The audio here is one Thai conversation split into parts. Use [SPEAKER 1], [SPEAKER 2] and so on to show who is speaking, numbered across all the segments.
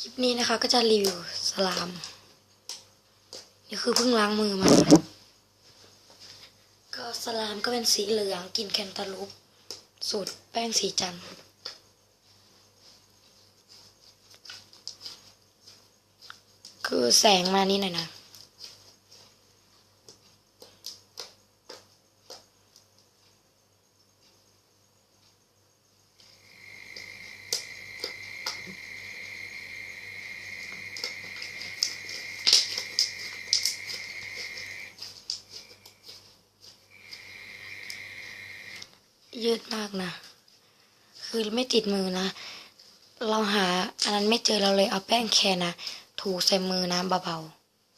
[SPEAKER 1] คลิปนี้นะคะก็จะรีวิวสลาม นี่คือเพิ่งล้างมือมา ก็สลามก็เป็นสีเหลืองกินแคนตาลูป สูตรแป้งสีจันทร์คือแสงมานี่หน่อยนะ ยืดมากนะ คือไม่ติดมือนะ เราหาอันนั้นไม่เจอเราเลยเอาแป้งแคนนะถูใส่มือนะเบา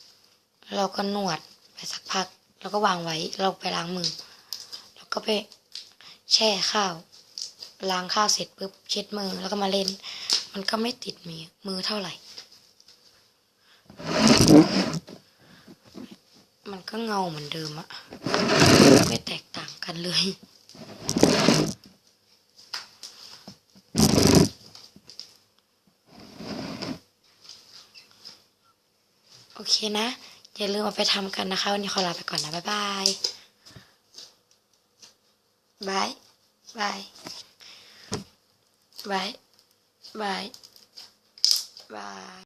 [SPEAKER 1] ๆเราก็นวดไปสักพัก แล้วก็วางไว้เราไปล้างมือ แล้วก็ไปแช่ข้าว ล้างข้าวเสร็จปุ๊บเช็ดมือแล้วก็มาเล่น มันก็ไม่ติดมือมือเท่าไหร่ มันก็เงาเหมือนเดิมอะไม่แตกต่างกันเลย โอเคนะ อย่าลืมเอาไปทำกันนะคะ วันนี้ขอลาไปก่อนนะ บ๊ายบาย บาย บาย บาย บาย บาย